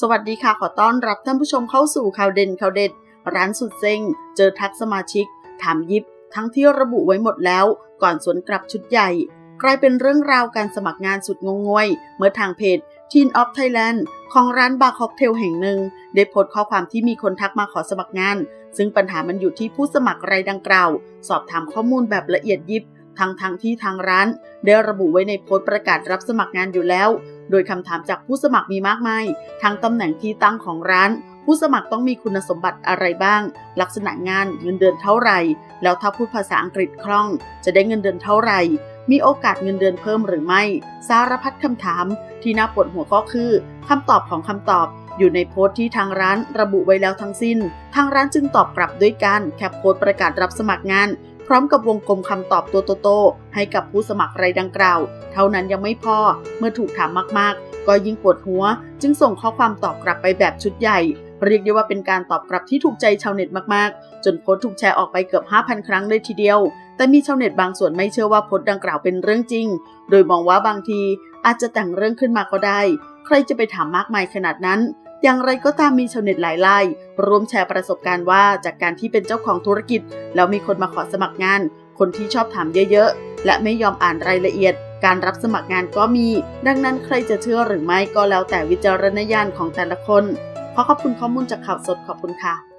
สวัสดีค่ะ ขอต้อนรับท่านผู้ชมเข้าสู่ข่าวเด่นข่าวเด็ด ร้านสุดเซ็ง เจอทักสมาชิก ถามยิบ ทั้งที่ระบุไว้หมดแล้ว ก่อนสวนกลับชุดใหญ่ กลายเป็นเรื่องราวการสมัครงานสุดงงงวย เมื่อทางเพจ Teen of Thailand ของร้านบาร์ค็อกเทลแห่งหนึ่ง ได้โพสต์ข้อความที่มีคนทักมาขอสมัครงาน ซึ่งปัญหามันอยู่ที่ผู้สมัครรายดังกล่าว สอบถามข้อมูลแบบละเอียดยิบทั้งทางที่ทางร้าน ได้ระบุไว้ในโพสต์ประกาศรับสมัครงานอยู่แล้ว โดยคำถามจากผู้สมัครมีมากมายทั้งตำแหน่งที่ตั้งของร้าน ผู้สมัครต้องมีคุณสมบัติอะไรบ้าง ลักษณะงานเงินเดือนเท่าไหร่ แล้วถ้าพูดภาษาอังกฤษคล่อง จะได้เงินเดือนเท่าไหร่ มีโอกาสเงินเดือนเพิ่มหรือไม่ สารพัดคำถาม ที่น่าปวดหัวก็คือคำตอบของคำตอบอยู่ในโพสต์ที่ทางร้านระบุไว้แล้วทั้งสิ้น ทางร้านจึงตอบกลับด้วยการแคปโพสต์ประกาศรับสมัครงาน พร้อมกับวงกลมคำตอบตัวโตๆให้กับผู้สมัครรายดังกล่าว เท่านั้นยังไม่พอเมื่อถูกถามมากๆ ก็ยิ่งปวดหัว จึงส่งข้อความตอบกลับไปแบบชุดใหญ่ เรียกได้ว่าเป็นการตอบกลับที่ถูกใจชาวเน็ตมากๆ จนโพสต์ถูกแชร์ออกไปเกือบ 5,000 ครั้งเลยทีเดียว แต่มีชาวเน็ตบางส่วนไม่เชื่อว่าโพสต์ดังกล่าวเป็นเรื่องจริง โดยมองว่าบางทีอาจจะแต่งเรื่องขึ้นมาก็ได้ ใครจะไปถามมากมายขนาดนั้น อย่างไรก็ตามมีชาวเน็ตหลายรายร่วมแชร์ประสบการณ์ว่าจากการที่เป็นเจ้าของธุรกิจ แล้วมีคนมาขอสมัครงาน คนที่ชอบถามเยอะๆ และไม่ยอมอ่านรายละเอียด การรับสมัครงานก็มี ดังนั้นใครจะเชื่อหรือไม่ก็แล้วแต่วิจารณญาณของแต่ละคน ขอขอบคุณข้อมูลจากข่าวสดขอบคุณค่ะ